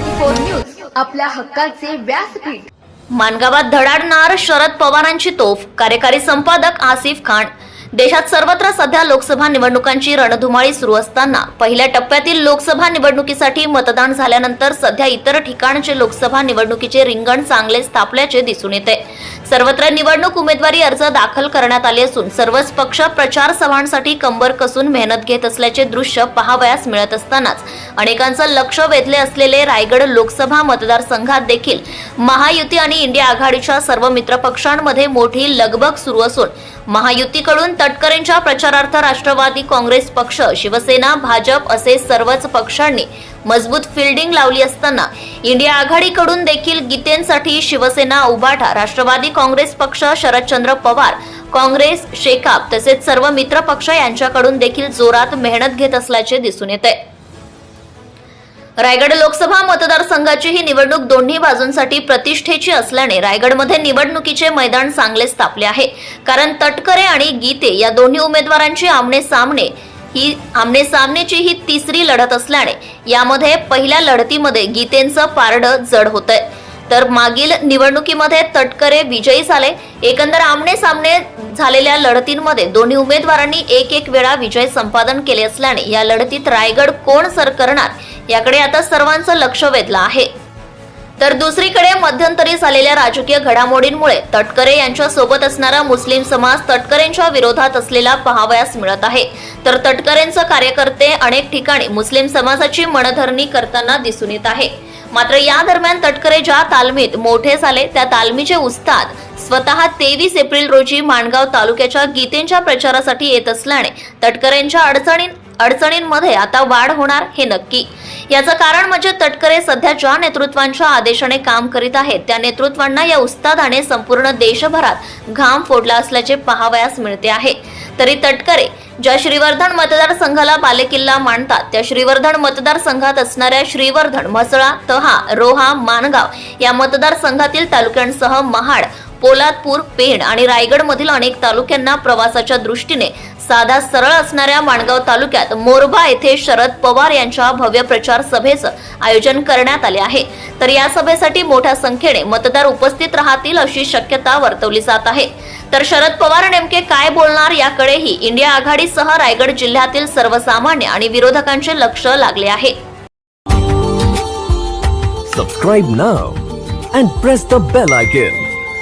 Four news आपल्या हक्काचे व्यासपीठ. मानगावात धडाडणार शरद पवारांची तोफ कार्यकारी संपादक आसिफ खान. देशात सर्वत्र सध्या लोकसभा निवडणुकांची रणधुमाळी सुरू असताना पहिल्या टप्प्यातील लोकसभा निवडणुकीसाठी मतदान झाल्यानंतर सध्या इतर ठिकाणचे लोकसभा निवडणुकीचे रिंगण चांगलेच तापल्याचे दिसून येते. सर्वत्र निवडणूक उमेदवारी अर्ज दाखल करण्यात आले असून सर्वच पक्ष प्रचार सभांसाठी कंबर कसून मेहनत घेत असल्याचे दृश्य पहावयास मिळत असतानाच अनेकांचं लक्ष वेधले असलेले रायगड लोकसभा मतदारसंघात देखील महायुती आणि इंडिया आघाडीच्या सर्व मित्रपक्षांमध्ये मोठी लगबग सुरू असून महायुतीकडून तटकरेंच्या प्रचारार्थ राष्ट्रवादी काँग्रेस पक्ष शिवसेना भाजप असे सर्वच पक्षांनी मजबूत फिल्डिंग लावली असताना इंडिया आघाडीकडून देखील गीतेंसाठी शिवसेना उभाठा राष्ट्रवादी काँग्रेस पक्ष शरदचंद्र पवार काँग्रेस शेकाप तसेच सर्व मित्र पक्ष यांच्याकडून देखील जोरात मेहनत घेत असल्याचे दिसून येते. रायगड लोकसभा मतदारसंघाची ही निवडणूक दोन्ही बाजूंसाठी प्रतिष्ठेची असल्याने रायगडमध्ये निवडणुकीचे मैदान चांगलेच तापले आहे. कारण तटकरे आणि गीते या दोन्ही उमेदवारांची आमने सामने ही आमने सामनेची ही तिसरी लढत असल्याने यामध्ये पहिल्या लढतीमध्ये गीतेंचं पारडं जड होतंय. तर मागील निवडणुकीमध्ये तटकरे विजयी झाले. एकंदर आमने सामने झालेल्या लढतींमध्ये दोन्ही उमेदवारांनी एक एक वेळा विजय संपादन केले असल्याने या लढतीत रायगड कोण सर करणार याकडे आता सर्वांचं लक्ष वेधलं आहे. तर दुसरीकडे मध्यंतरी झालेल्या राजकीय घडामोडींमुळे तटकरे यांच्या सोबत असणारा मुस्लिम समाज तटकरेंच्या विरोधात असलेला पाहावयास मिळत आहे. तर तटकरेंचे कार्यकर्ते अनेक ठिकाणी मुस्लिम समाजाची मनधरणी करताना दिसून येत आहे. मात्र या दरम्यान तटकरे ज्या तालमीत मोठे झाले त्या तालमीचे उस्ताद स्वतः तेवीस एप्रिल रोजी माणगाव तालुक्याच्या गीतेंच्या प्रचारासाठी येत असल्याने तटकरेंच्या अडचणी अडचणींमध्ये आता वाढ होणार हे नक्की. याचं कारण म्हणजे तटकरे सध्या ज्या नेतृत्वांच्या आदेशाने काम करीत आहेत त्या नेतृत्वांना या उस्तादाने संपूर्ण देशभरात घाम फोडला असल्याचे पाहावयास मिळते आहे. तरी तटकरे ज्या श्रीवर्धन मतदारसंघाला बालेकिल्ला मानतात त्या श्रीवर्धन मतदारसंघात असणाऱ्या श्रीवर्धन म्हसळा तहा रोहा मानगाव या मतदारसंघातील तालुक्यांसह महाड पोलादपूर पेण आणि रायगडमधील अनेक तालुक्यांना प्रवासाच्या दृष्टीने साधा सरळ असणाऱ्या माणगाव तालुक्यात मोरबा येथे शरद पवार यांच्या भव्य प्रचार सभेचं आयोजन करण्यात आले आहे. तर या सभेसाठी मोठ्या संख्येने मतदार उपस्थित राहतील अशी शक्यता वर्तवली जात आहे. तर शरद पवार नेमके काय बोलणार याकडेही इंडिया आघाडीसह रायगड जिल्ह्यातील सर्वसामान्य आणि विरोधकांचे लक्ष लागले आहे. Subscribe now and press the bell icon